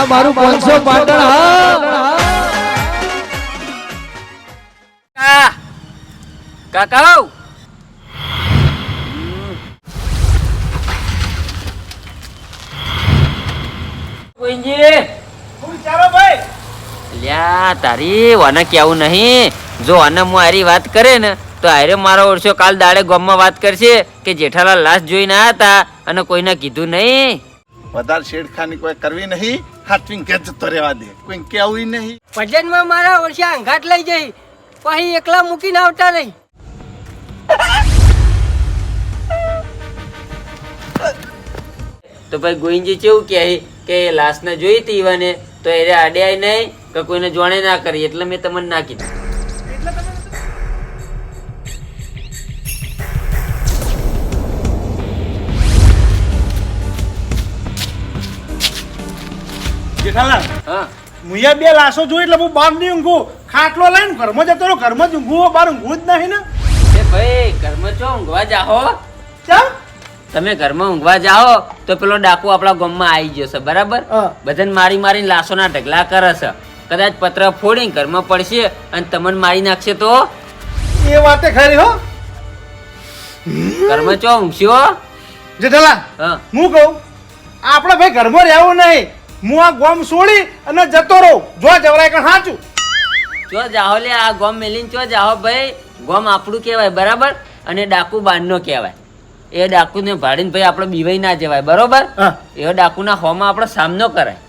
આ મારું પાંચસો પાટણ હા. કાકા તારી વાને કેવું નહીં. જો આને હું આરી વાત કરે ને તો આરે મારો ઓળશો કાલ દાડે ગામમાં વાત કરશે કે જેઠાલાલ લાશ જોઈને આયા હતા અને કોઈને કીધું નહીં. વધારે શેડખાની કોઈ કરવી નહીં. હાથવીને ઘેર જતો રહેવા દે. કોઈ કેવું નહીં. ભજનમાં મારા વર્ષે આંઘાટ લઈ જઈ પછી એકલા મૂકીને આવતા નહીં. તો ભાઈ ગોવિંદજી કેવું કહે કે એ લાશને જોઈ હતી ઈવાને તો એ આડ્યા નહીં કે કોઈને જોણે ના કરી એટલે મેં તમને ના કીધું જેઠાલાલ હા. મુયા બે લાશો જોઈ એટલે હું બહાર નહીં ઊંઘું. ખાટલો લઈને ઘરમાં જતો રહો ઘરમાં જ ઊંઘું બહાર ઊંઘું જ નહીં ને. એ ભાઈ ઘરમાં જો ઊંઘવા જાઓ ચમ? તમે ઘરમાં ઊંઘવા જાઓ તો પેલો ડાકુ આપણા ગામમાં આવી જશે બરાબર? હા. બધાને મારી મારીને લાશોના ઢગલા કરે છે. કદાચ પત્ર ફોડીને ઘરમાં પડશે અને તમને મારી નાખશે તો? એ વાતે ખરી હો. ઘરમાં ચો ઊંઘશો? જેઠાલા હા. હું કહું આપણે ભાઈ ઘરમાં રહેવું નહીં. હું આ ગોમ છોડી અને જતો રહું. જો જવરાય કણ સાચું ચો જાહો લે આ ગોમ મેલીન ચો જાહો ભાઈ. ગોમ આપણું કહેવાય બરાબર? અને ડાકુ બાંધનો કહેવાય. એ ડાકુને ભાડીને ભાઈ આપણે બીવાઈ ના જવાય બરોબર? એ ડાકુના હોમાં આપણો સામનો કરાય.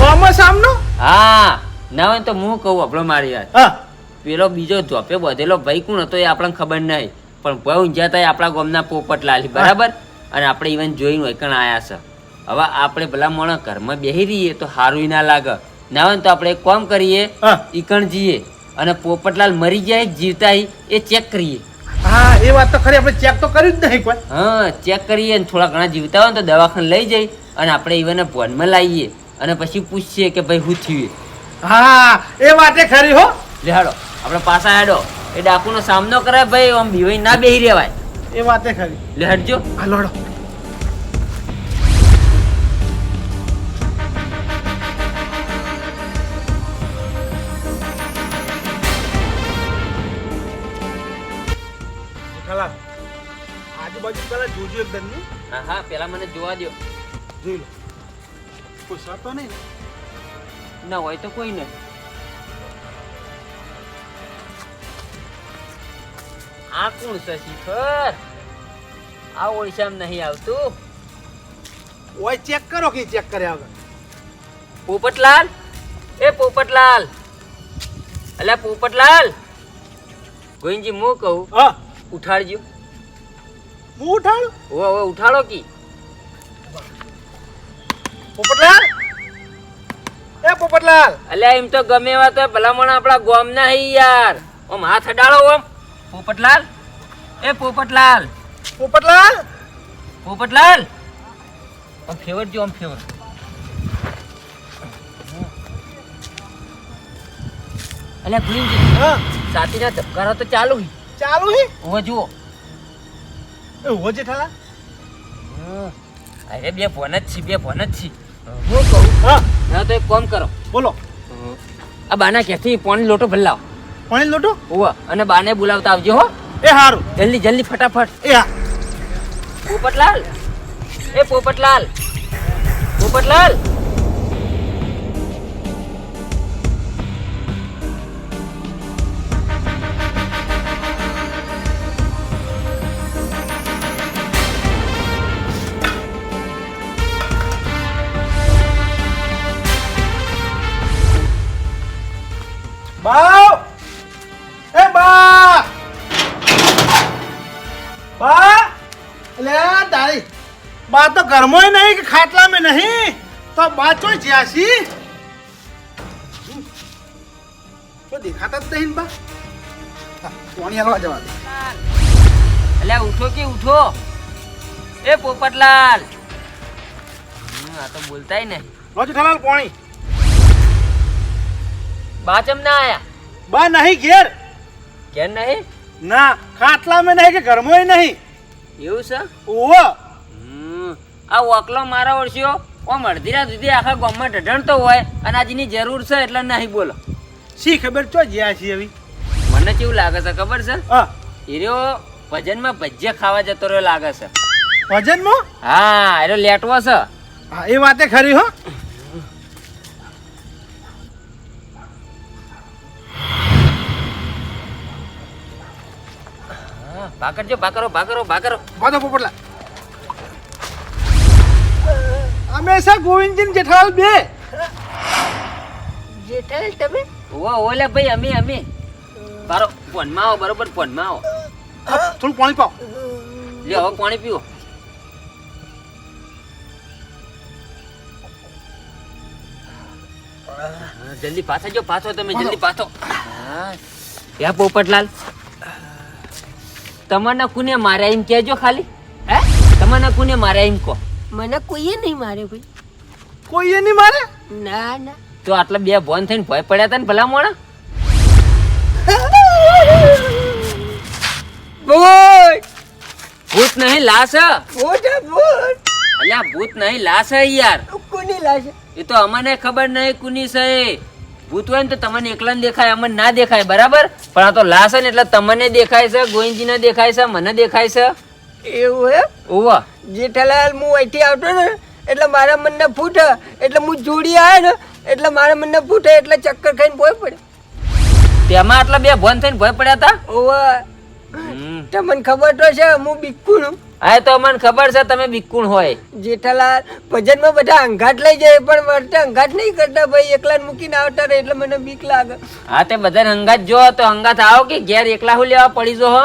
હોમાં સામનો? હા. ના હોય તો હું કહું આપણો મારી વાત. પેલો બીજો ધોપે બધેલો ભાઈ કોણ હતો એ આપણને ખબર નહીં. પણ ભાઈ ઊંઝા થાય આપણા પોપટ લાલી બરાબર? અને આપણે ઇવન જોઈને હોય કણ આયા છે. હવે આપણે ભલા મોણા ઘરમાં બેસી રહીએ તો સારું ના લાગે. ના હોય તો આપણે એક કામ કરીએ. ઈકણ જઈએ અને પોપટલાલ મરી જાય જીવતા હોય એ ચેક કરીએ. હા એ વાત તો ખરી આપણે ચેક તો કર્યું જ નહીં કોઈ. હા ચેક કરીએ અને થોડા ઘણા જીવતા હોય ને તો દવાખાને લઈ જઈ અને આપણે ઇવન ભવનમાં લાવીએ અને પછી પૂછીએ કે ભાઈ શું થયું હા એ વાતે ખરી હો. લે હાડો આપણે પાછા હેડો. એ ડાકુનો સામનો કરાય ભાઈ આમ બીવાઈ ના બેહી રહેવાય. એ વાતે ખરી. લે હટજો હા લોડો જોજો એકદમની હા. હા પેલા મને જોવા દો જોઈ લો. કોઈ સતો નહીં ના? હોય તો કોઈ નહીં. આ કોણ છે શિખર? આ ઓળશામ નહીં આવતું? ઓય ચેક કરો કે ચેક કરે આગળ. પોપટલાલ? એ પોપટલાલ. અલ્યા પોપટલાલ? ગોવિંદજી હું કહું? હા. ઉઠાડજો. હું ઉઠાડું? ઓ ઓ ઉઠાડો કી. પોપટલાલ? એ પોપટલાલ! અલ્યા એમ તો ગમે એવા તો ભલામણ આપણા ગોમના હી યાર. ઓમ હાથ અડાડો ઓમ. પોપટલાલ? એ પોપટલાલ. પોપટલાલ? પોપટલાલ? ઓમ ફેવર જો ઓમ ફેવર. અલ્યા ભૂલી હા. સાતીના ધબકારા તો ચાલુ હી. ચાલુ હે? ઓ જુઓ. એ હો. જેઠાલા અરે બે ફોન જ છી બે ફોન જ છી. હું કહું? હા. ના તો એક કામ કરો. બોલો. આ બાના ક્યાંથી પાણી લોટો ભલાવ પાણી લોટો? ઓવે અને બાને બોલાવતા આવજો હો. એ હારું. જલ્દી જલ્દી ફટાફટ. એ હા. પોપટલાલ. એ પોપટલાલ. પોપટલાલ. બા તો ઘરમાં નહીં કે ખાટલા में નહીં? તો બા ચોય જ્યાસી તો દેખાતા જ નહીં બા. પાણી હાલવા જવા દે. એટલે ઉઠો કે ઉઠો? એ પોપટલાલ. આ તો બોલતાય નહીં રોજ ઠલાલ પાણી. બાચમ ના આયા? બા નહીં ઘેર. કેમ નહીં? ના ખાટલા में નહીં કે ઘરમાં નહીં. એવું છે? ઓવો આ ઓકલો મારા ઓળશ્યો ઓમ અડધી રાત સુધી આખા ગામમાં ઢઢણતો હોય અને આજની જરૂર છે એટલે નહીં બોલો. શી ખબર તો જ્યાં છે હવે મને કેવું લાગે છે ખબર છે? હીરો ભજનમાં ભજીયા ખાવા જતો રહ્યો લાગે છે. ભજનમાં? હા એનો લેટવો છે. હા એ વાતે ખરી હો. હા, ભાકરો ભાકરો ભાગરો વાતો પોપટલા. અમે છે ગોવિંદજી ને જેઠાલાલ બે. જેઠાલાલ તમે? ઓ ઓલે ભાઈ અમે અમે. બારો ફોનમાં આવો બરોબર ફોનમાં આવો. થોડું પાણી પાવ લે હવે પાણી પીવો. જલ્દી પાછા જો પાછો તમે જલ્દી પાછો. હા. યા પોપટલાલ? તમારના કુને માર્યા એમ કહેજો ખાલી. હે? તમારના કુને માર્યા એમ કહો. મને કોઈએ નહીં મારે ભાઈ. કોઈ એ નહીં મારે? ના ના. તો આટલા બે બોન થઈને ભય પડ્યા હતા ને ભલા મોણા? ભૂત ભૂત નહીં લાશ. ભૂત ભૂત! અલ્યા ભૂત નહીં લાશ હે યાર. કોની લાશે? એ તો અમને ખબર નહીં કુની છે ભૂત હોય ને તો તમને એકલા દેખાય અમને ના દેખાય બરાબર? પણ આ તો લાશ ને એટલે તમને દેખાય છે ગોવિંદજીને દેખાય છે મને દેખાય છે. એવું એમ? ઓવા જેઠાલાલ હું અહીંથી આવતો ને એટલે મારા મનને ફૂટ એટલે હું જોડી આવે ને એટલે મારા મનને ફૂટે એટલે ચક્કર ખાઈને ભોય પડે. તેમાં આટલા બે ભોન થઈને ભોય પડ્યા હતા ઓવા તો તમને ખબર તો છે હું બિકુણ હા તો અમને ખબર છે તમે બિકુણ હોય. જેઠાલાલ ભજનમાં બધા અંગાટ લઈ જાય પણ વર્તે અંગાટ નહીં કરતા ભાઈ એકલા મૂકીને આવતા રહે એટલે મને બીક લાગે. હા તે બધા હંગાત જો તો હંગાત આવો કે ઘેર એકલા હું લેવા પડી જો હો?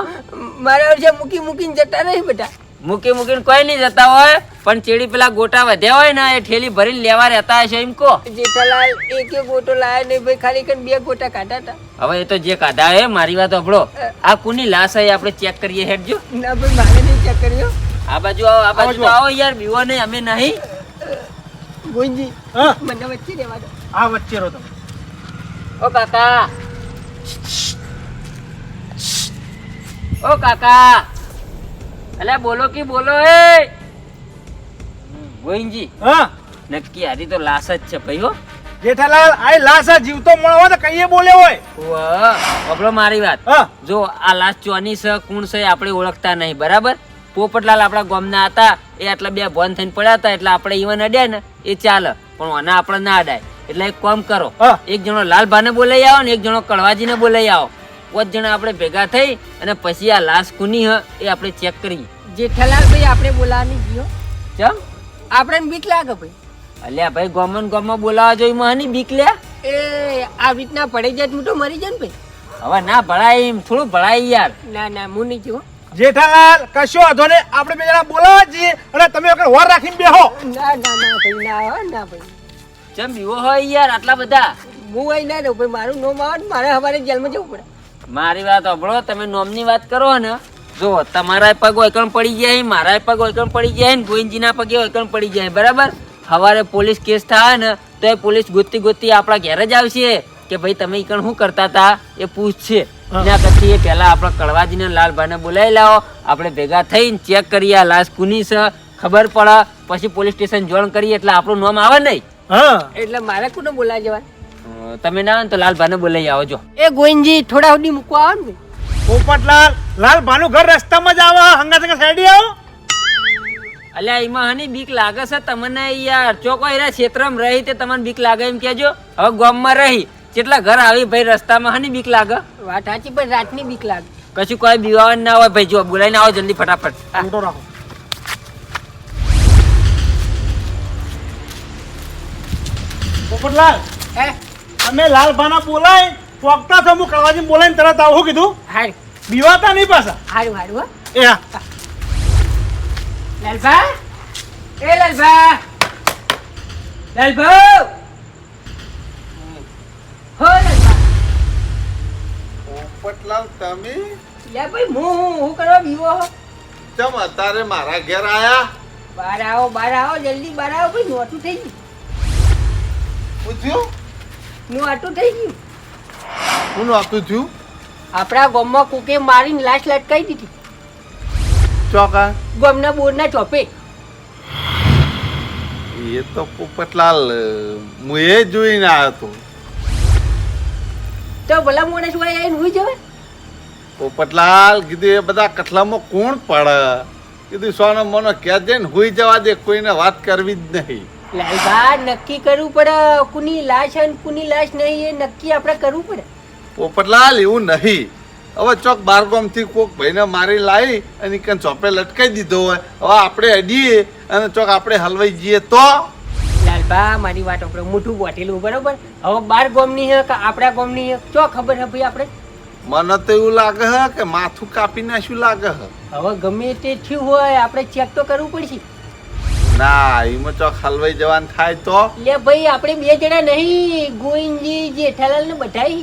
મારા વર્ષે મૂકી મૂકીને જતા નહીં બધા. મૂકી મૂકીને કોઈ નહીં જતા હોય પણ ચેડી પેલા ગોટા વધ્યા હોય ને એ ઠેલી ભરીને લેવા રહેતા હશે એમ કો જેઠાલાલ એક એક ગોટો લાયા નહીં ભાઈ ખાલી કરીને બે ગોટા કાઢા હતા. હવે એ તો જે કાઢા હે મારી વાત આપણો આ કુની લાશ હે આપણે ચેક કરીએ હેડજો ના ભાઈ મારે નહીં ચેક કર્યો આ બાજુ આવો આ બાજુ આવો યાર બીવો નહીં અમે નહીં. ગોંજી મને વચ્ચે રહેવા દો. આ વચ્ચે રહો તમે. ઓ કાકા. ઓ કાકા. અલ્યા બોલો કે બોલો એ. ગોવિંદજી હા. નક્કી હારી તો લાશ જ છે ભાઈ હો. જેઠાલાલ આ લાસા જીવતો મળો હોય તો કઈએ બોલે હોય. વાહ આપણો મારી વાત. જો આ લાશ ચોની છે કુણ છે આપણે ઓળખતા નહીં બરાબર? પોપટલાલ આપણા ગામના હતા એ આટલા બે ભોન થઈને પડ્યા હતા એટલે આપણે ઈવન અડ્યા ને એ ચાલે. પણ આના આપણે ના અડાય. એટલે એક કામ કરો એક જણો લાલભાને બોલાઈ આવો ને એક જણો કડવાજીને બોલાઈ આવો. પાંચ જણા આપણે ભેગા થઈ અને પછી આ લાશ કુની હ એ આપણે ચેક કરીએ. જેઠાલાલ ભાઈ આપણે બોલાવાની ગયો ચમ? આપણે બીક લાગે ભાઈ. અલ્યા ભાઈ ગોમન ગોમમાં બોલાવા જોઈ મહાની બીક લે એ આ રીતના પડી જાય તો હું તો મરી જાય ને ભાઈ. હવે ના ભળાય એમ થોડું ભળાય યાર. ના ના હું નહીં જીવો. જેઠાલાલ કશો વાંધો નહીં. આપણે બે જણા બોલાવા જઈએ અને તમે વગર વાર રાખીને બેહો. ના ના ના ભાઈ ના હો ના ભાઈ. ચમ બીવો હોય યાર આટલા બધા. હું અહીં ના રહું ભાઈ મારું નોમ આવે મારે સવારે જેલમાં જવું પડે. મારી વાત સાંભળો તમે નોમની વાત કરો ને જો તમારા પગ ઓયકણ પડી જાય મારા પગ ઓયકણ પડી જાય ને ગોવિંદજીના પગે ઓયકણ પડી જાય બરાબર? સવારે પોલીસ કેસ થાય ને તો એ પોલીસ ગોતી ગોતી આપણા ઘેર જ આવશે. કે ભાઈ તમે ઈકણ શું કરતા હતા? એ પૂછશે. એના પછી એ પહેલા આપણા કડવાજીને લાલભાઈને બોલાવી લાવો. આપણે ભેગા થઈને ચેક કરીએ આ લાશ કુની છે. ખબર પડે. પછી પોલીસ સ્ટેશન જોઈન કરીએ એટલે આપણું નામ આવે નહીં. હા. એટલે મારે કોને બોલાવી જવા અ, તમે ના આવે ને તો લાલભાને બોલાવી આવજો એ ગોવિંદજી થોડા સુધી મૂકવા આવો ને પોપટલાલ લાલ ભાનું ઘર રસ્તામાં જ આવો હંગા સંગા સાઈડે આવો. અલ્યા એમાં હની બીક લાગે છે તમને યાર. ચોકો એરા ક્ષેત્રમાં રહી તે તમને બીક લાગે એમ કેજો હવે ગામમાં રહી જેટલા ઘર આવી ભાઈ રસ્તામાં હની બીક લાગે. વાત સાચી પણ રાતની બીક લાગે. કશું કોઈ બીવાનું ના હોય ભાઈ જો બોલાઈને આવો જલ્દી ફટાફટ. હા. ફોટો રાખો. પોપટલાલ. હે? અમે લાલભાના બોલાય પોકતા તો હું કળવાજી બોલાઈને તરત આવું. કીધું? હારું. બીવાતા નહીં પાછા. હારું હારું એ હા. લાલભા? એ લાલભા. લાલભા? હો લાલભા. પોપટલાલ તમે? લે ભાઈ હું હું હું કરવા બીવો ચમ અત્યારે મારા ઘેર આયા? બાર આવો બાર આવો જલ્દી બાર આવો ભાઈ નોટું થઈ ગયું. પૂછ્યું નોટું થઈ ગયું. હું નહોતું થયું? આપણા ગામમાં કોકે મારીને લાશ લટકાઈ દીધી. ચોકા? ગામના બોરના ચોપે. એ તો પોપટલાલ હું એ જોઈને આવ્યો હતો. તો ભલા મોણસ હોય આવીને હું જવાય? પોપટલાલ કીધું એ બધા કઠલામાં કોણ પડે? કીધું સોનો મોનો દે ને હુઈ જવા દે કોઈને વાત કરવી જ નહીં. લાલબા નક્કી કરવું પડે. કુની લાશ અને કુની લાશ નહીં એ નક્કી આપણે કરવું પડે. પોપટલાલ એવું નહીં. હવે ચોક બારગામથી કોક ભાઈને મારી લાવી અને કન ચોપે લટકાઈ દીધો હોય. હવે આપણે અડીએ અને ચોક આપણે હલવાઈ જઈએ તો? લાલબા મારી વાત આપણે મોટું બોટેલું બરોબર? હવે બાર ગોમની હે કે આપણા ગોમની હે? ચો ખબર હે ભાઈ આપણે? મને તો એવું લાગે હે કે માથું કાપી નાખ્યું લાગે હે. હવે ગમે તે થયું હોય આપણે ચેક તો કરવું પડશે. ના એમાં ચોક હલવાઈ જવાનું થાય તો? લે ભાઈ આપણે બે જણા નહીં ગોવિંદજી જેઠાલાલ ને બધાય.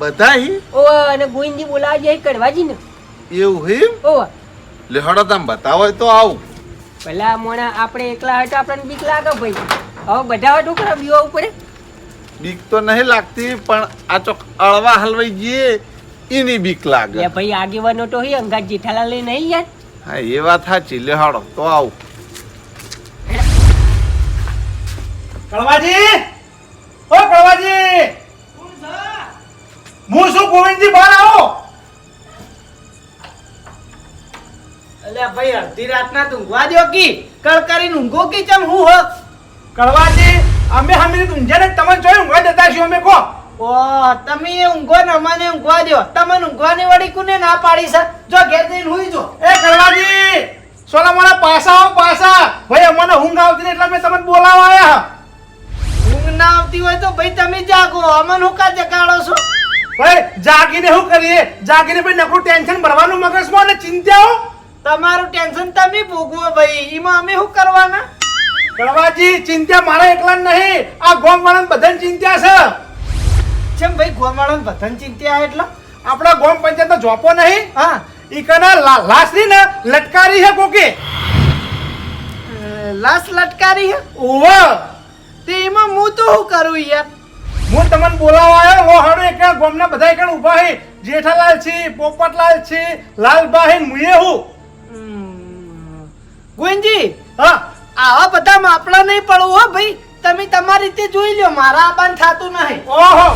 બધા ઓ અને ગોવિંદજી બોલાવા જાય કડવાજી ને એવું હિમ? ઓ લેહડો તમ બતાવો તો આવું. પેલા મોણા આપણે એકલા હતા આપણને બીક લાગે ભાઈ. હવે બધા તો ખરા બીવા પડે બીક તો નહીં લાગતી પણ આ ચોક અળવા હલવાઈ જઈએ એની બીક લાગે. ભાઈ આગેવાનો તો હી અંગાત જેઠાલાલ ને નહીં યાર હા એ વાત સાચી. લેહાડો તો આવું. કળવાજી! ઓ કળવાજી! હું શું ગોવિંદજી બહાર આવો? અલ્યા ભાઈ અડધી રાતના તો ઊંઘવા દ્યો કી? કળ કરીને ઊંઘો કી ચમ હું હો કળવાજી અમે હમી ઊંઝે ને તમે જોઈ ઊંઘવા દેતા છો અમે કહો ઓ તમે ઊંઘો ને અમને ઊંઘવા દો તમને ઊંઘવાની વળી કોને ના પાડી છે? જો ઘેર જઈને હુઈ જો. એ કળવાજી સોલા મોના પાસા આવો પાસા. ભાઈ અમને ઊંઘ આવતી એટલે મેં તમને બોલાવા ઊંઘ ના આવતી હોય તો ભાઈ તમે જાગો. અમને હું કા જગાડો છો? ભાઈ જાગીને શું કરીએ? જાગીને ભાઈ નકરું ટેન્શન ભરવાનું મગજમાં અને ચિંતાઓ તમારું ટેન્શન તમે ભોગવો ભાઈ. એમાં અમે શું કરવાના? કળવાજી ચિંતા મારા એકલા નહીં. આ ગોમ વાળાને બધાને ચિંતા છે. ચમ ભાઈ ગોમાળો બધાને ચિંતા એટલે? આપણા ગોમ પંચાયત જોપો નહીં. હા. ઈ કના લા- લાશની ને લટકારી છે કોકે? લાશ લટકારી હે? ઓવ તે એમાં હું તો શું કરું યાર? હું તમને બોલાવવા આવ્યો લો હાડો એક ગોમના બધા એકણ ઊભા છે જેઠાલાલ છે પોપટલાલ છે લાલભાઈ મુએ હું. ગુંજી હા. આવા બધા માપડા નહીં પડવું હો ભાઈ. તમે તમારી રીતે જોઈ લ્યો મારા આબાન થાતું નહીં. ઓહો.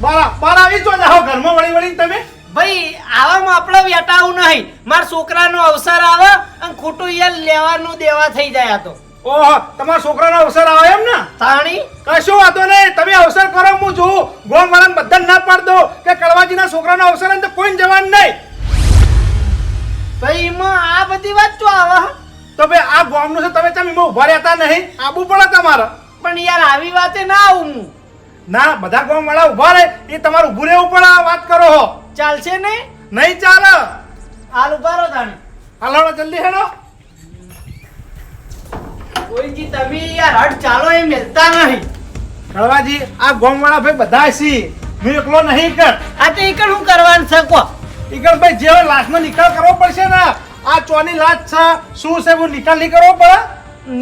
બારા બારા આવી જો જાઓ ઘરમાં વળી વળી તમે. ભાઈ આવા માપડા વેટાવું નહીં. મારા છોકરાનો અવસર આવે અને ખોટું યાર લેવાનું દેવા થઈ જાય તો. ઓહો તમારા છોકરાનો અવસર આવે એમ ને? તાણી? કશો વાંધો નહીં. તમે અવસર કરો હું જોઉં ગોમ વાળાને બધા ના પાડ દો કે કડવાજીના છોકરાનો અવસર હોય તો કોઈ જવાનું નહીં. ભાઈ એમાં આ બધી વાત તો આવે તો ભાઈ આ ગોમનું છે તમે તમે એમાં ઊભા રહેતા નહીં. આબુ પડે તમારે. પણ યાર આવી વાતે ના આવું હું. ના બધા ગોમ વાળા ઊભા રહે. એ તમારે ઉભું રહેવું પડે આ વાત કરો હો. ચાલશે નહીં નહીં ચાલે. હાલ ઊભા રહો તાણી. હાલો જલ્દી હેડો. ગોવિંદજી તમે યાર હટ ચાલો એ મેલતા નહીં. કળવાજી આ ગોમવાળા ભાઈ બધા છે. હું એકલો નહીં કર. આ તો એકલ હું કરવાનું છે કો. એકલ ભાઈ જે લાશનો નિકાલ કરવો પડશે ને આ ચોની લાશ છે. શું છે હું નિકાલ નહીં કરવો પડે?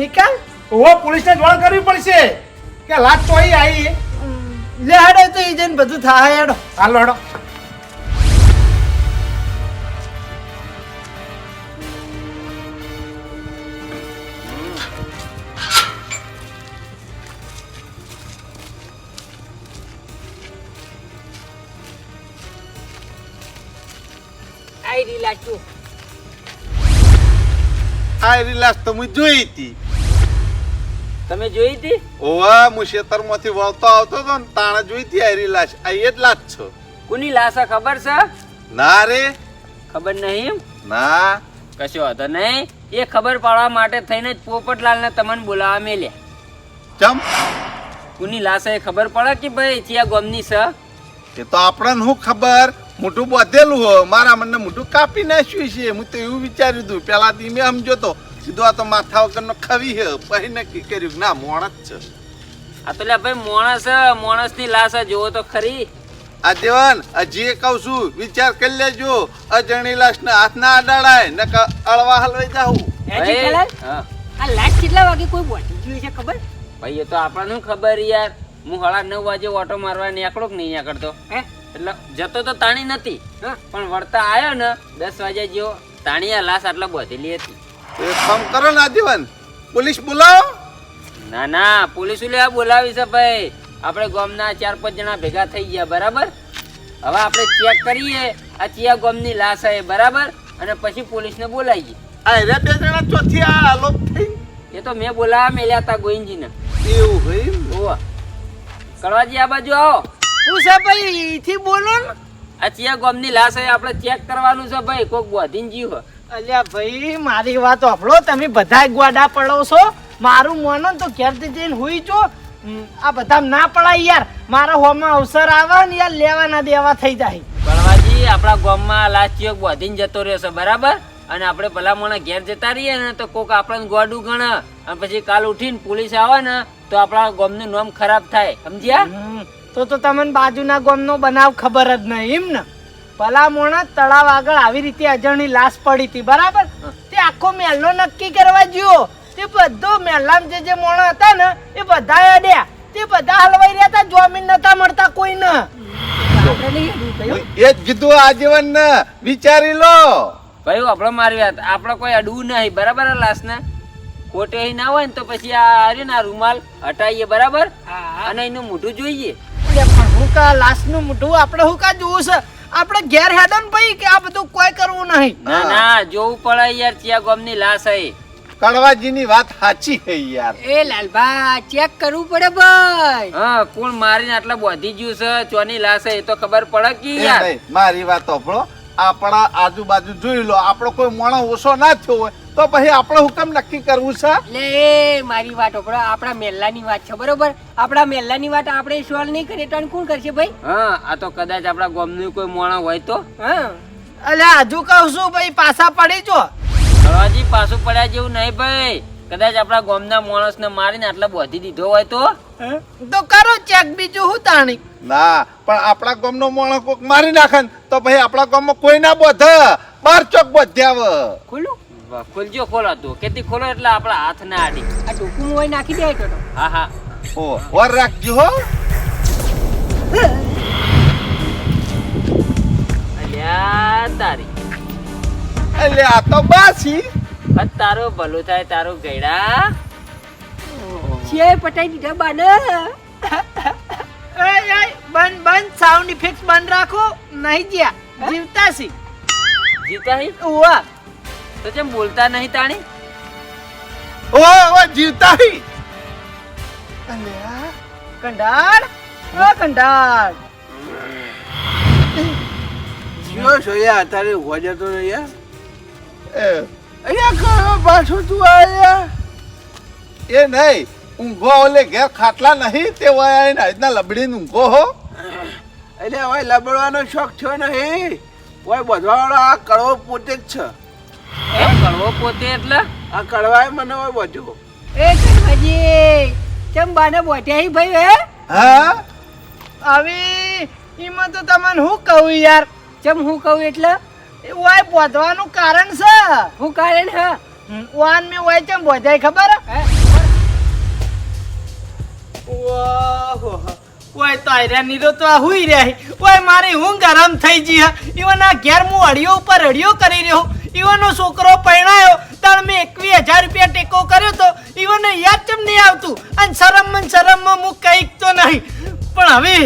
નિકાલ? ઓ પોલીસને જાણ કરવી પડશે. કે લાશ ચોઈ આવી. લે હેડો તો એ જઈને બધું થાય હેડો. હાલો હેડો. આઈ રી લાચું આ લાશ તો હું જોઈ હતી. તમે જોઈ હતી? ઓવા હું ખેતરમાંથી વાવતો આવતો હતો ને તાણે જોઈ હતી એરી લાશ આ એ જ લાશ છો. કોની લાશ ખબર છે? ના રે. ખબર નહીં ના. કશો હતો નહીં. એ ખબર પાડવા માટે થઈને જ પોપટલાલને તમને બોલાવા મેલ્યા. ચમ. કોની લાશ એ ખબર પડે કે ભાઈ ત્યાં ગોમની છે? એ તો આપણને શું ખબર? મોટું બાંધેલું હો મારા મને મોટું કાપી નાખ્યું છે. હું તો એવું વિચાર્યું હતું પેલા થી મેં સમજો તો સીધો આ તો માથા વગરનો ખવી હે પછી નક્કી કર્યું ના મોણસ છે. આ તો લે ભાઈ મોણસ માણસની લાશ જોવો તો ખરી. આ દેવાન હજી કહું છું વિચાર કરી લેજો. અજણી લાશ ને હાથ ના અડાડાય ને અળવા હલવાઈ જાઉં હા આ લાશ કેટલા વાગે કોઈ બોટી જોઈ છે ખબર? ભાઈ એ તો આપણને ખબર યાર? હું હળા નવ વાગે ઓટો મારવા નીકળો કે નહીં નીકળતો? હે? એટલે જતો તો તાણી નથી. પણ વળતા આવ્યો ને દસ વાગ્યા જેવો તાણીયા લાશ આટલા બધેલી હતી. એ કામ કરો ને આ દેવન પોલીસ બોલાવો. ના ના પોલીસ લેવા બોલાવી છે ભાઈ. આપણે ગામના ચાર પાંચ જણા ભેગા થઈ ગયા બરાબર? હવે આપણે ચેક કરીએ આ ચિયા ગામની લાશ છે બરાબર? અને પછી પોલીસને બોલાવીએ. આ એરા બે જણા ચોથી આ લોક થઈ. એ તો મેં બોલાવા મેલ્યા હતા ગોવિંદજીને. એવું ભાઈ ઓવા કડવાજી આ બાજુ આવો. હું છે ભાઈ થી બોલો ને? આ ચિયા ગામની લાશ છે આપણે ચેક કરવાનું છે ભાઈ કોક બોધીને જીવ અલ્યા ભાઈ મારી વાત આપણો તમે બધા ગોડા પડો છો. મારું મોનો તો ઘેરથી જઈને હુઈ છો આ બધા ના પડાય યાર. મારા હોમાં અવસર આવે ને યાર લેવાના દેવા થઈ જાય. ભણવાજી આપણા ગોમમાં લાશ ચેક બોધીને જતો રહેશે બરાબર? અને આપણે ભલા મોણા ઘેર જતા રહીએ ને તો કોક આપણને ગોડું ગણે. અને પછી કાલ ઉઠીને પોલીસ આવે ને તો આપણા ગોમનું નામ ખરાબ થાય. સમજ્યા? તો તો તમને બાજુના ગામનો બનાવ ખબર જ નહીં એમ ને? ભલા મોણા તળાવ આગળ આવી રીતે અજણની લાશ પડી હતી બરાબર? તે આખો મહેલનો નક્કી કરવા ગયો તે બધો મહેલામાં જે જે મોણો હતા ને એ બધા અડ્યા. તે બધા હલવાઈ રહ્યા હતા જોમીન નતા મળતા કોઈને. એ જ કીધું આજીવન ને વિચારી લો. ભાઈ આપણે મારી વાત આપણે કોઈ અડવું નહીં બરાબર લાશ લાશને? ખોટે ના હોય ને તો પછી આ ને રૂમાલ હટાવીએ બરાબર? અને એનું મોઢું જોઈએ અલ્યા પણ હું કા લાશનું મોઢું આપણે હું કા જોવું છે આપણે ઘેર હેડન ભાઈ કે આ બધું કોઈ કરવું નહીં. ના ના જોવું પડે યાર ચિયા ગોમની લાશ હે. કડવાજીની વાત સાચી હે યાર. એ લાલભા ચેક કરવું પડે ભાઈ. હા કોણ મારીને આટલા બોધી ગયું છે ચોની લાશ હે એ તો ખબર પડે કે યાર. મારી વાત સાંભળો. આપણા આજુબાજુ જોઈ લો આપણો કોઈ મોણો ઓછો ના થયો હોય તો પછી આપણે હુકમ નક્કી કરવું છે? લે મારી વાત ઓપડો આપણા મેલ્લાની વાત છે બરોબર? આપણા મેલ્લાની વાત આપણે સોલ્વ નહીં કરીએ તો કોણ કરશે ભાઈ? હા આ તો કદાચ આપણા ગામનું કોઈ મોણા હોય તો. હા. અલે આજુ કહું છું ભાઈ પાછા પડી જો. હવાજી પાછું પડ્યા જેવું નહીં ભાઈ. કદાચ આપણા ગામના માણસને મારીને આટલા બોધી દીધો હોય તો. તો કરો ચેક બીજું હું તાણી. ના પણ આપણા ગામનો માણસ કોક મારી નાખે ને તો પછી આપણા ગામમાં કોઈ ના બોધ. બાર ચોક બોધ્યાવ ખુલ્લું? ખોલજો ખોલો તું કેતી ખોલો એટલે આપણા હાથ ના આડી. આ ટોકું હોય નાખી દે તો. હા હા. ઓ ઓર રાખજો હો. અલ્યા તારી. અલ્યા આ તો બાસી. હદ તારો ભલું થાય તારું ગઈડા છે પટાઈ દીધા બાને. એય, એય, બંધ બંધ. સાઉન્ડ ઇફેક્ટ બંધ રાખો. નહીં જ્યાં. જીવતા સી જીવતા હી ઉવા. તો જેમ બોલતા નહીં તાણી. ઓ ઓ જીવતા હી અલ્યા કંડાળ? ઓ કંડાળ. જીઓ સોયા અત્યારે ઊભા જતો ને યાર. એ. અહીંયા કયો પાછો તું આયા એ નહીં ઊંઘો ઓલે ઘેર ખાટલા નહીં તે વયા આવીને આજના લબડીને ઊંઘો હો. એટલે હવે લબડવાનો શોખ થયો નહીં. ઓય બધવાવાળો આ કડવો પોતે જ છે. કડવો પોતે એટલે? આ કડવાય મને હોય બધું. એ ભાજી કેમ બાને બોટ્યા ભાઈ હે? હા? આવી એમાં તો તમને હું કહું યાર? કેમ હું કહું એટલે? એ ઓય બોધવાનું કારણ છે. હું કારણ હે? વાન મે ઓય કેમ બોધાય ખબર? હે? હે? ઓહો ઓય તો આયરા નીરો તો આ હુઈ રહી ઓય મારી ઊંઘ આરામ થઈ હે. ઈવન ઘેર હું અડિયો ઉપર અડિયો કરી રહ્યો ઈવનનો છોકરો પરણાયો. તાણ મેં એકવીસ હજાર રૂપિયા ટેકો કર્યો તો ઈવનને યાદ કેમ નહીં આવતું? અને શરમમાં ને શરમમાં હું કંઈક તો નહીં. પણ હવે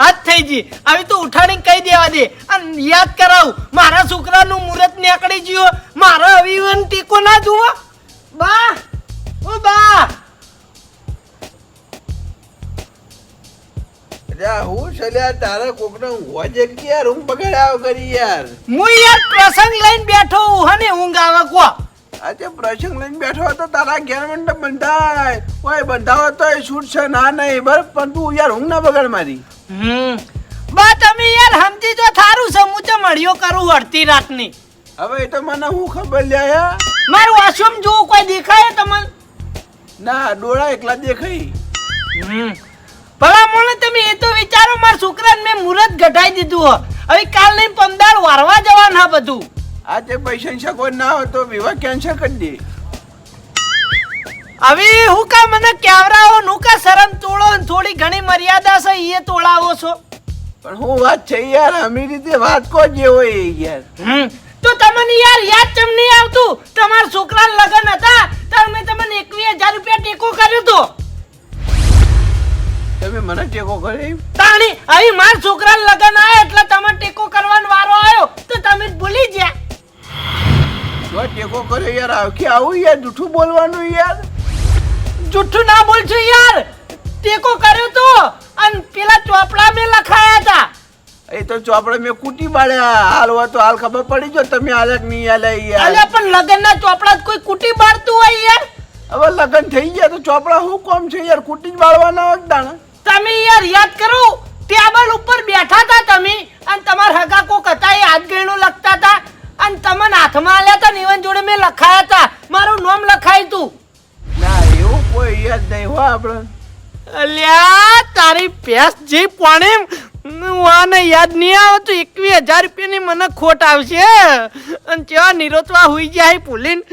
હાથ થઈ જી આવી તો ઉઠાણી કહી દેવા દે. અને યાદ કરાવું, મારા છોકરાનું મુહૂર્ત નીકળી ગયો મારા હવે ઈવન ટેકો ના જુઓ. બા, ઓ બા. આ હું સલ્યા તારા કોકને ઊંઘવા જે કે યાર ઊંઘ બગાડ્યા કરી યાર. હું યાર પ્રસંગ લઈને બેઠો હું હને ઊંઘ આવે કો આજે પ્રસંગ લઈને બેઠો હતો તારા ઘેર મંડપ બંધાય. ઓય બંધાવો તો એ છૂટ છે ના નહીં બરાબર? પણ તું યાર ઊંઘ ના બગાડ મારી. હમ. બા તમે યાર સમજી જો થારું છે હું તો મળ્યો કરું અડધી રાતની. હવે એ તો મને હું ખબર લ્યા મારું વાશરૂમ જોવું કોઈ દેખાય તમને ના ડોળા એકલા દેખાય. હમ. ભલા મને તમે એ તો વિચારો મારા છોકરાને મેં મુરત ઘટાઈ દીધું હો. હવે કાલ નહીં પંદાળ વારવા જવાના બધું. આજે પૈસા શકો ના હોય તો વિવાહ કેન્સલ કરી દે. હવે હું કા મને કેવરાઓ નું કા શરમ તોડો ને થોડી ઘણી મર્યાદા છે એ તોડાવો છો. પણ હું વાત છે યાર અમી રીતે વાત કો જે હોય યાર. તો તમને યાર યાદ ચમ નહીં આવતું? તમારા છોકરા લગ્ન હતા ત્યારે મેં તમને એકવીસ હજાર રૂપિયા ટેકો કર્યો તો. મને ટેકો કરી? તાણી અહીં માર છોકરા લગન આયા એટલે તમે ટેકો કરવાનો વારો આવ્યો. તો તમે ભૂલી ગયા. જો ટેકો કરે યાર આખી આવું યાર જૂઠું બોલવાનું યાર. જુઠ્ઠું ના બોલજો યાર. ટેકો કર્યો તો અને પેલા ચોપડા મેં લખાયા હતા. એ તો ચોપડા મેં કૂટી બાળ્યા હાલ હોય તો હાલ ખબર પડી જો તમે હાલ જ નહીં હાલે યાર. અલ્યા પણ લગનના ચોપડા કોઈ કુટી બાળતું હોય યાર. હવે લગ્ન થઈ ગયા તો ચોપડા શું કોમ છે યાર? કુટી જ બાળવાના હોય દાણા? તમે યાર યાદ કરો ટેબલ ઉપર બેઠા હતા તમે અને તમારા હગા કોક હતા એ હાથ ગયણું લખતા હતા અને તમને હાથમાં આલ્યા હતા નિવન જોડે મેં લખાયા હતા. મારું નામ લખાયું તું. ના એવું કોઈ યાદ નહીં હો આપણે. અલ્યા તારી પેસ જે પાણી વાને યાદ નહીં આવે તો એકવીસ હજાર રૂપિયાની મને ખોટ આવશે. અને ત્યાં નિરોતવા હુઈ જાય પુલીન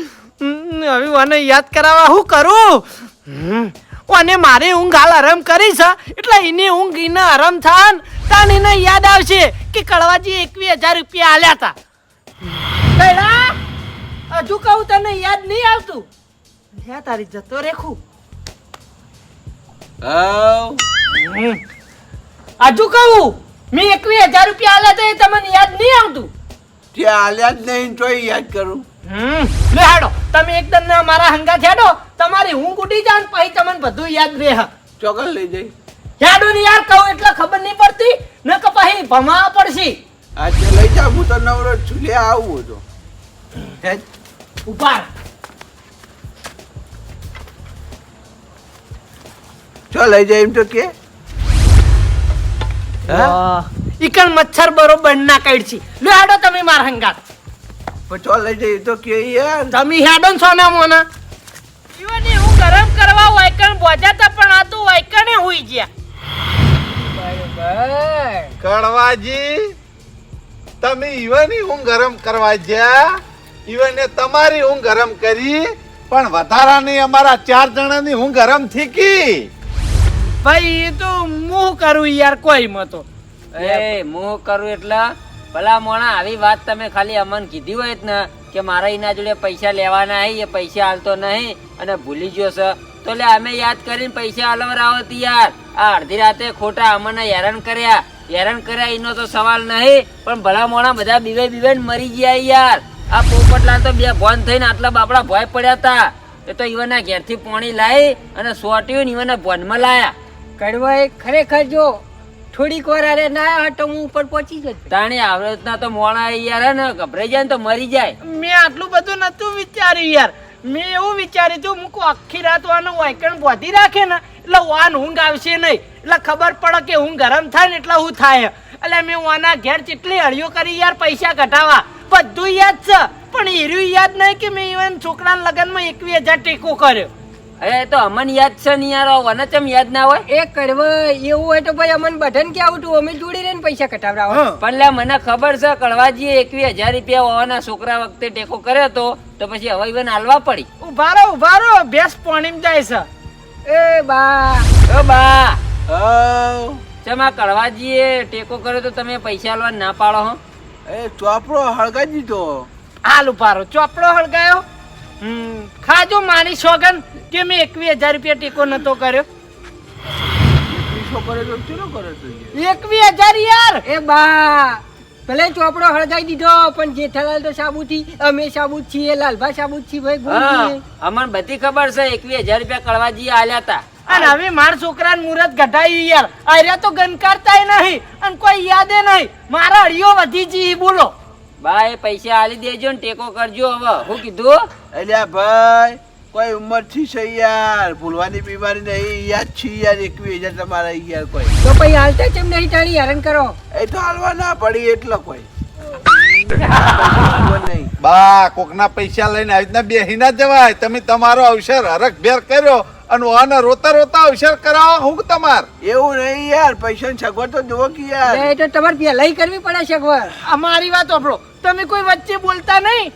હવે વાને યાદ કરાવવા શું કરું? હમ, અને મારે ઊંઘ હાલ આરામ કરી છે એટલે એને ઊંઘ એને આરામ થાન. તાન એને યાદ આવશે કે કડવાજી એકવીસ હજાર રૂપિયા આલ્યા હતા. કઈડા હજુ કહું તને યાદ નહીં આવતું. હે તારી જતો રેખું. હજુ કહું મેં એકવીસ હજાર રૂપિયા આલ્યા હતા એ તમને યાદ નહીં આવતું. ત્યાં હાલ્યા જ નહીં તો યાદ કરું. હમ લે હાડો. તમે એકદમ ના મારા હંગા છેડો તમારી હું જાય ને પછી તમને બધું યાદ રહે. ચોકલ લઈ જઈ. યાડો ને યાર કહું એટલે ખબર નહીં પડતી. ન કે પછી ભમા પડશે. આજે લઈ જા હું તો નવરો છું. લે આવું તો ઉપાડ ચો લઈ જાય એમ તો કે. હા? ઈકણ મચ્છર બરોબર ના કાઢી લો આડો તમે મારા હંગાત. લઈ જાય તો કે યાર તમે હેડો ને સોના મોના? ઈવને હું ગરમ કરવા વાયકણ બોજા તા પણ આ તો વાયકણે હોઈ ગયા. બરાબર કડવાજી તમે ઈવાની હું ગરમ કરવા જ્યા? ઈવને તમારી હું ગરમ કરી પણ વધારાની અમારા ચાર જણાની હું ગરમ થઈ કી ભાઈ એ તો હું કરું યાર કોઈ મતો. એ મોહ કરું એટલે ભલા મોણા આવી વાત તમે ખાલી અમન કીધી હોય જ ને, કે મારા એના જોડે પૈસા લેવાના હે, એ પૈસા હાલતો નહીં અને ભૂલી ગયો છે. તો લે, અમે યાદ કરીને પૈસા હાલવરાવો યાર આ અડધી રાતે ખોટા અમને હેરાન કર્યા. હેરાન કર્યા એનો તો સવાલ નહીં, પણ ભલા મોણા બધા બીવે બીવે મરી ગયા યાર. આ પોપટલા તો બે ભોન થઈને આટલા બાપડા ભોય પડ્યા હતા એ તો ઈવનના ઘેરથી પાણી લાવી અને સોટ્યું ને ઈવનના ભોનમાં લાયા. કડવા એ ખરેખર જો થોડીક વાર અરે ના હટો હું ઉપર પહોંચી જત તાણી આવડતના તો મોણા યાર હે ને ગભરાઈ જાય ને તો મરી જાય. મેં આટલું બધું નતું વિચાર્યું યાર. મેં એવું વિચાર્યું હતું મૂકું આખી રાત વાનું વાયકણ બોધી રાખે ને એટલે વાન ઊંઘ આવશે નહીં. એટલે ખબર પડે કે ઊંઘ ગરમ થાય ને એટલે હું થાય. એટલે મેં વાના ઘેર ચેટલી હળીઓ કરી યાર પૈસા કઢાવા બધું યાદ છે પણ એર્યું યાદ નહીં કે મેં ઇવન છોકરાના લગ્નમાં એકવીસ હજાર ટેકો કર્યો. અરે તો અમન યાદ છે ને યાર વને ચમ યાદ ના હોય? એ કડવા એવું હોય તો ભાઈ અમન બધાને કે આવતું અમે જોડી રહીને પૈસા કટાવડાવો પણ લે મને ખબર છે કડવાજીએ એકવીસ હજાર રૂપિયા હોવાના છોકરા વખતે ટેકો કર્યો તો તો પછી હવે ઈવન હાલવા પડી. ઊભા રહો ઊભા રહો ભેંસ પાણીમાં જાય છે. એ બા. ઓ બા. હાવ. ચમ આ કડવાજીએ ટેકો કર્યો તો તમે પૈસા હાલવા ના પાડો હો? એ ચોપડો હળગાજી દીધો. હાલ ઉપારો ચોપડો હળગાયો? ખાજો મારી સોગન કે મેં એકવીસ હજાર રૂપિયા ટેકો નતો કર્યો. એકવીસો હજાર યાર. એ બા ભલે ચોપડો હળગાઈ દીધો પણ જેઠાલાલ તો સાબુથી અમે સાબુ છીએ લાલભા સાબુ છીએ ભાઈ અમને બધી ખબર છે એકવીસ હજાર રૂપિયા કડવાજીએ આલ્યા હતા અને હવે માર છોકરાને મુહૂર્ત ઘટાયું યાર. અરે તો ગનકારતાય નહીં અને કોઈ યાદે નહીં. મારા અડિયો વધી જી બોલો. બા એ પૈસા આલી દેજો ને ટેકો કરજો હવે. હું કીધું? અલ્યા ભાઈ કોઈ ઉંમરથી છે યાર. ભૂલવાની બીમારી નહીં. યાદ છે યાર એકવીસ હજાર તમારા યાર કોઈ. તો પછી હાલતા કેમ નહીં તાણી હેરાન કરો. એ તો હાલવા ના પડી એટલો કોઈ. નહીં. બા કોકના પૈસા લઈને આવી રીતના બેહી ના જવાય. તમે તમારો અવસર હરખ ભેર કર્યો. અને વાને રોતા રોતા અવસર કરાવો હું તમાર? એવું નહીં યાર પૈસા સગવડ તો જુઓ કે યાર. એ તો તમારે પહેલાં કરવી પડે સગવડ. અમારી વાત આપણો તમે કોઈ વચ્ચે બોલતા નહીં.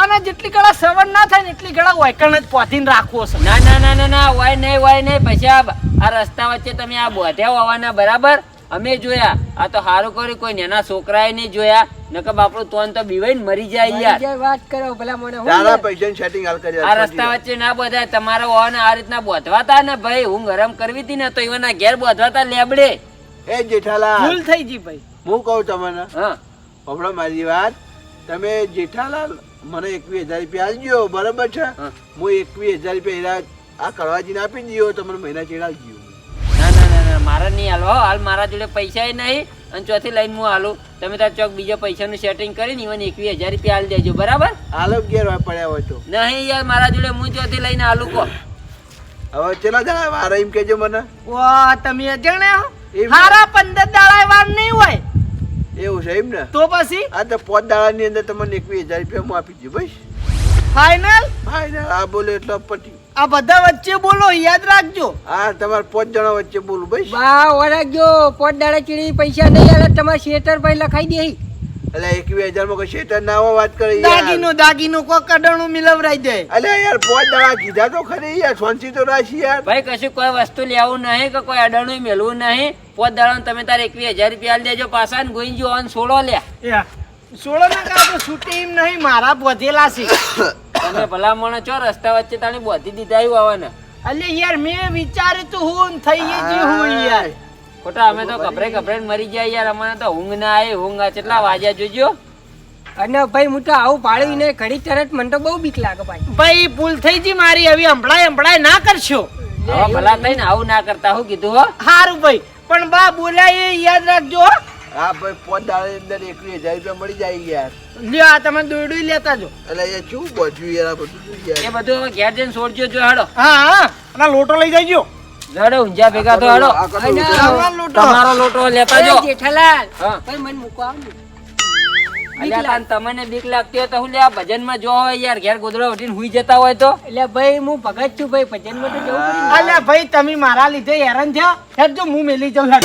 આના જેટલી કળા સવન ના થાય ને એટલી કળા વાયકણ જ પોથીને રાખવો છે. ના ના ના ના ના વાય નહીં વાય નહીં પછી આ આ રસ્તા વચ્ચે તમે આ બોધ્યા હોવાના બરાબર? અમે જોયા. આ તો સારું કર્યું કોઈ નાના છોકરાએ નહીં જોયા. નકર બાપડો તોન તો બીવાઈને મરી જાય યાર. વાત કરો ભલા મને હું તારા. પૈસાની સેટિંગ હાલ કરી આ રસ્તા વચ્ચે ના બોધાય તમારા ઓન આ રીતના બોધવાતા ને ભાઈ? હું ગરમ કરવી હતી ને તો ઈવના ઘેર બોધવાતા લેબડે. એ જેઠાલા ભૂલ થઈ ગઈ ભાઈ. હું કહું તમને હા. હમણાં મારી વાત તમે જેઠાલાલ મને એકવીસ હજાર રૂપિયા આપજો બરાબર છે? હા. હું એકવીસ હજાર રૂપિયા આ કરવાજીને આપી દયો તમને મહિના ચેડાવી ના ના ના ના મારે નહીં હાલો. હો. હાલ મારા જોડે પૈસા નહીં અને ચોથી લઈને હું હાલું. તમે તાર ચોક બીજા પૈસાનું સેટિંગ કરીને ઈવન એકવીસ હજાર રૂપિયા હાલ દેજો બરાબર? હાલો ગેર પડ્યા હોય તો. નહીં યાર મારા જોડે હું ચોથી લઈને હાલું કહો. હવે ચેલા જણા વાર એમ કેજો મને. વાહ તમે અજાણ્યા? હારા પંદર દાડા વાર નહીં હોય. એવું છે એમ ને? તો પછી? આ તો પોત દાડાની અંદર તમને એકવીસ હજાર રૂપિયા હું આપી દઉં બસ. ફાઇનલ ફાઈનલ આ બોલે એટલો પટી આ બધા વચ્ચે બોલો યાદ રાખજો. હા તમારે પાંચ જણા વચ્ચે બોલું ભાઈ બા વરાગજો પોત દાડા ચીડી પૈસા નહીં આલે તમારે શેટર ભાઈ લખાઈ દે. એટલે એકવીસ હજારમાં શેટર ના આવો વાત કરી દાગીનો દાગીનો કો કડણું મિલવરાઈ દે. અલે યાર પાંચ દાડા કીધા તો ખરી યાર સોનસી તો રાશી યાર. ભાઈ કશું કોઈ વસ્તુ લેવું નહીં કે કોઈ અડાણું મેળવું નહીં. પોત દાડા તમે તારે એકવી હજાર રૂપિયા દેજો પાછા ને ગોઈ જો અને સોળો લે. સોળો ના કાપો છૂટી એમ નહીં મારા બધેલા છે. તમે ભલામણ છો રસ્તા વચ્ચે તાણી બોધી દીધા આવ્યું આવવાને અલે યાર મેં વિચાર્યું તું હું થઈ ગઈ હું યાર. ખોટા અમે તો કપરે કપરે મરી ગયા યાર અમને તો ઊંઘ ના આવી ઊંઘ આ કેટલા વાગ્યા જોજો. અને ભાઈ હું તો આવું પાડ્યું ને ઘડી તરત મને તો બહુ બીક લાગે ભાઈ. ભાઈ ભૂલ થઈ ગઈ મારી હવે હંભળાય હંભળાય ના કરશો. હવે ભલા થઈને આવું ના કરતા હું કીધું હો. સારું ભાઈ પણ બા બોલાય એ યાદ રાખજો હો. ભાઈ પાંચ દાડા અંદર એકવીસ હજાર રૂપિયા મળી જાય યાર. લ્યો આ તમે દોરડું લેતા જો એટલે એ શું બધું યાર આ બધું એ યાર? બધું હવે ઘેર જઈને છોડજો જો હાડો હા હા અને લોટો લઈ જજો. જડે ઊંઝા ભેગા તો હેડો. તમારો લોટો લેતા જો જેઠાલાલ હા. ભાઈ મને મૂકો તાન તમને બીક લાગતી હોય તો હું લે ભજનમાં જો હોય યાર ઘેર ગોદડો ઉઠીને હુઈ જતા હોય તો. એટલે ભાઈ હું ભગત છું ભાઈ ભજનમાં તો જવું પડે. અલ્યા ભાઈ તમે મારા લીધે હેરાન થયા. જો હું મેલી જાઉં હેડ.